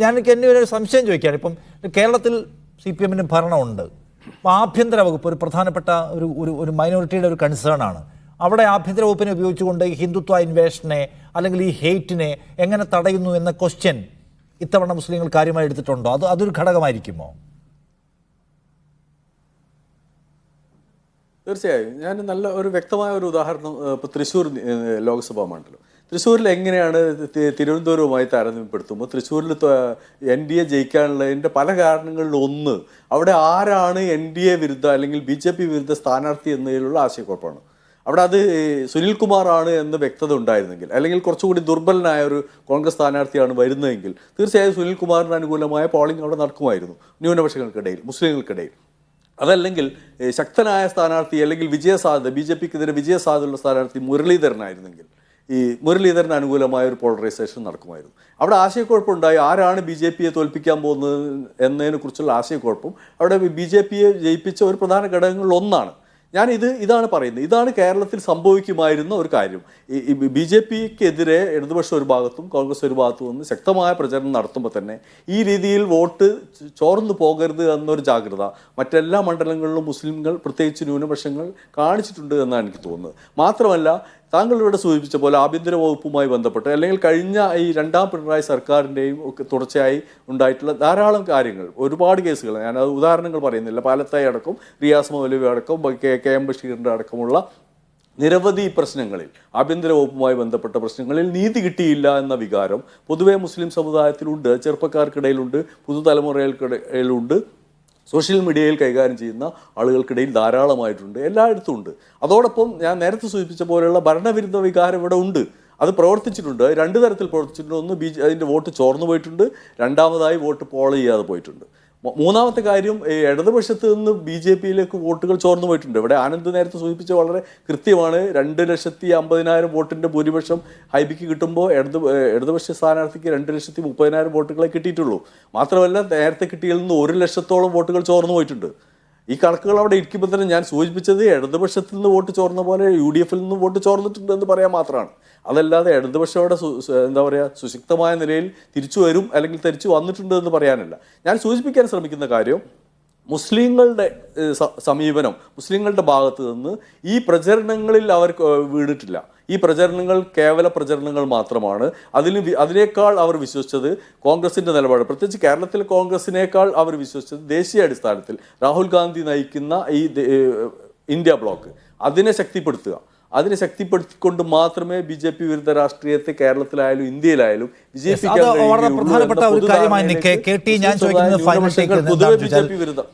ഞാൻ എനിക്ക് ഒരു സംശയം ചോദിക്കുകയാണ്. ഇപ്പം കേരളത്തിൽ സി പി എമ്മിന് ഭരണമുണ്ട്. അപ്പോൾ ആഭ്യന്തര വകുപ്പ് ഒരു പ്രധാനപ്പെട്ട ഒരു ഒരു ഒരു മൈനോറിറ്റിയുടെ ഒരു കൺസേൺ ആണ്. അവിടെ ആഭ്യന്തര വകുപ്പിനെ ഉപയോഗിച്ചുകൊണ്ട് ഈ ഹിന്ദുത്വ ഇൻവേഷനെ അല്ലെങ്കിൽ ഈ ഹെയ്റ്റിനെ എങ്ങനെ തടയുന്നു എന്ന ക്വസ്റ്റ്യൻ ഇത്തവണ മുസ്ലിങ്ങൾ കാര്യമായി എടുത്തിട്ടുണ്ടോ? അത് അതൊരു ഘടകമായിരിക്കുമോ? തീർച്ചയായും. ഞാൻ നല്ല ഒരു വ്യക്തമായ ഒരു ഉദാഹരണം ഇപ്പോൾ തൃശ്ശൂർ ലോക്സഭാ മണ്ഡലം. തൃശ്ശൂരിൽ എങ്ങനെയാണ് തിരുവനന്തപുരവുമായി താരതമ്യപ്പെടുത്തുമ്പോൾ തൃശ്ശൂരിൽ എൻ ഡി എ ജയിക്കാനുള്ളതിന്റെ പല കാരണങ്ങളിൽ ഒന്ന് അവിടെ ആരാണ് എൻ ഡി എ വിരുദ്ധ അല്ലെങ്കിൽ ബി ജെ പി വിരുദ്ധ സ്ഥാനാർത്ഥി എന്നതിലുള്ള ആശയക്കുഴപ്പമാണ്. അവിടെ അത് സുനിൽ കുമാറാണ് എന്ന് വ്യക്തത ഉണ്ടായിരുന്നെങ്കിൽ അല്ലെങ്കിൽ കുറച്ചുകൂടി ദുർബലനായ ഒരു കോൺഗ്രസ് സ്ഥാനാർത്ഥിയാണ് വരുന്നതെങ്കിൽ തീർച്ചയായും സുനിൽകുമാറിന് അനുകൂലമായ പോളിംഗ് അവിടെ നടക്കുമായിരുന്നു ന്യൂനപക്ഷങ്ങൾക്കിടയിൽ മുസ്ലിങ്ങൾക്കിടയിൽ. അതല്ലെങ്കിൽ ശക്തനായ സ്ഥാനാർത്ഥി അല്ലെങ്കിൽ വിജയസാധ്യത ബി ജെ പിക്കെതിരെ വിജയസാധ്യതയുള്ള സ്ഥാനാർത്ഥി മുരളീധരനായിരുന്നെങ്കിൽ ഈ മുരളീധരന് അനുകൂലമായ ഒരു പോളറൈസേഷൻ നടക്കുമായിരുന്നു. അവിടെ ആശയക്കുഴപ്പമുണ്ടായി. ആരാണ് ബി ജെ പിയെ തോൽപ്പിക്കാൻ പോകുന്നത് എന്നതിനെ കുറിച്ചുള്ള ആശയക്കുഴപ്പം. അവിടെ ബി ജെ പിയെ ജയിപ്പിച്ച ഒരു പ്രധാന ഘടകങ്ങളിൽ ഒന്നാണ്. ഞാൻ ഇത് ഇതാണ് പറയുന്നത്. ഇതാണ് കേരളത്തിൽ സംഭവിക്കുമായിരുന്ന ഒരു കാര്യം. ഈ ബി ജെ പിക്കെതിരെ ഇടതുപക്ഷം ഒരു ഭാഗത്തും കോൺഗ്രസ് ഒരു ഭാഗത്തും നിന്ന് ശക്തമായ പ്രചരണം നടത്തുമ്പോൾ തന്നെ ഈ രീതിയിൽ വോട്ട് ചോർന്നു പോകരുത് എന്നൊരു ജാഗ്രത മറ്റെല്ലാ മണ്ഡലങ്ങളിലും മുസ്ലിംകൾ പ്രത്യേകിച്ച് ന്യൂനപക്ഷങ്ങൾ കാണിച്ചിട്ടുണ്ട് എന്നാണ് എനിക്ക് തോന്നുന്നത്. മാത്രമല്ല താങ്കൾ ഇവിടെ സൂചിപ്പിച്ച പോലെ ആഭ്യന്തര വകുപ്പുമായി ബന്ധപ്പെട്ട് അല്ലെങ്കിൽ കഴിഞ്ഞ ഈ രണ്ടാം പിണറായി സർക്കാരിന്റെയും ഒക്കെ തുടർച്ചയായി ഉണ്ടായിട്ടുള്ള ധാരാളം കാര്യങ്ങൾ ഒരുപാട് കേസുകൾ ഞാൻ അത് ഉദാഹരണങ്ങൾ പറയുന്നില്ല. പാലത്തായി അടക്കം റിയാസ് മൗലവി അടക്കം കെ കെ എം ബഷീറിന്റെ അടക്കമുള്ള നിരവധി പ്രശ്നങ്ങളിൽ ആഭ്യന്തര വകുപ്പുമായി ബന്ധപ്പെട്ട പ്രശ്നങ്ങളിൽ നീതി കിട്ടിയില്ല എന്ന വികാരം പൊതുവേ മുസ്ലിം സമുദായത്തിലുണ്ട് ചെറുപ്പക്കാർക്കിടയിലുണ്ട് പുതുതലമുറകൾക്കിടയിലുണ്ട്. സോഷ്യൽ മീഡിയയിൽ കൈകാര്യം ചെയ്യുന്ന ആളുകൾക്കിടയിൽ ധാരാളമായിട്ടുണ്ട് എല്ലായിടത്തും ഉണ്ട്. അതോടൊപ്പം ഞാൻ നേരത്തെ സൂചിപ്പിച്ച പോലെയുള്ള ഭരണവിരുദ്ധ വികാരം ഇവിടെ ഉണ്ട്. അത് പ്രവർത്തിച്ചിട്ടുണ്ട്. രണ്ട് തരത്തിൽ പ്രവർത്തിച്ചിട്ടുണ്ട്. ഒന്ന് ബി അതിന്റെ വോട്ട് ചോർന്നു പോയിട്ടുണ്ട്. രണ്ടാമതായി വോട്ട് പോൾ ചെയ്യാതെ പോയിട്ടുണ്ട്. മൂന്നാമത്തെ കാര്യം ഇടതുപക്ഷത്ത് നിന്ന് ബി ജെ പിയിലേക്ക് വോട്ടുകൾ ചോർന്നു പോയിട്ടുണ്ട്. ഇവിടെ ആനന്ദ് നേരത്തെ സൂചിപ്പിച്ച വളരെ കൃത്യമാണ്. രണ്ട് ലക്ഷത്തി അമ്പതിനായിരം വോട്ടിന്റെ ഭൂരിപക്ഷം ഹൈബിക്ക് കിട്ടുമ്പോൾ ഇടതു ഇടതുപക്ഷ സ്ഥാനാർത്ഥിക്ക് രണ്ട് ലക്ഷത്തി മുപ്പതിനായിരം വോട്ടുകളെ കിട്ടിയിട്ടുള്ളൂ. മാത്രമല്ല നേരത്തെ കിട്ടിയതിൽ നിന്ന് ഒരു ലക്ഷത്തോളം വോട്ടുകൾ ചോർന്നു പോയിട്ടുണ്ട്. ഈ കണക്കുകൾ അവിടെ ഇരിക്കുമ്പോൾ തന്നെ ഞാൻ സൂചിപ്പിച്ചത് ഇടതുപക്ഷത്തിൽ നിന്ന് വോട്ട് ചോർന്ന പോലെ യു ഡി എഫിൽ നിന്ന് വോട്ട് ചോർന്നിട്ടുണ്ട് എന്ന് പറയാൻ മാത്രമാണ്. അതല്ലാതെ ഇടതുപക്ഷം അവിടെ എന്താ പറയുക സുശക്തമായ നിലയിൽ തിരിച്ചു വരും അല്ലെങ്കിൽ തിരിച്ചു വന്നിട്ടുണ്ട് എന്ന് പറയാനല്ല. ഞാൻ സൂചിപ്പിക്കാൻ ശ്രമിക്കുന്ന കാര്യം മുസ്ലിങ്ങളുടെ സമീപനം മുസ്ലിങ്ങളുടെ ഭാഗത്ത് നിന്ന് ഈ പ്രചരണങ്ങളിൽ അവർ വീണിട്ടില്ല. ഈ പ്രചരണങ്ങൾ കേവല പ്രചരണങ്ങൾ മാത്രമാണ്. അതിന് അതിനേക്കാൾ അവർ വിശ്വസിച്ചത് കോൺഗ്രസിന്റെ നിലപാട്. പ്രത്യേകിച്ച് കേരളത്തിൽ കോൺഗ്രസിനേക്കാൾ അവർ വിശ്വസിച്ചത് ദേശീയ അടിസ്ഥാനത്തിൽ രാഹുൽ ഗാന്ധി നയിക്കുന്ന ഈ ഇന്ത്യ ബ്ലോക്ക്. അതിനെ ശക്തിപ്പെടുത്തുക. അതിനെ ശക്തിപ്പെടുത്തിക്കൊണ്ട് മാത്രമേ ബി ജെ പി വിരുദ്ധ രാഷ്ട്രീയത്തെ കേരളത്തിലായാലും ഇന്ത്യയിലായാലും വിജയിപ്പിക്കാൻ വളരെ പ്രധാനപ്പെട്ട ഒരു കാര്യമായി കെ ടി ഞാൻ ചോദിക്കുന്നത് പൊതുവെ ബി ജെ പി വിരുദ്ധം.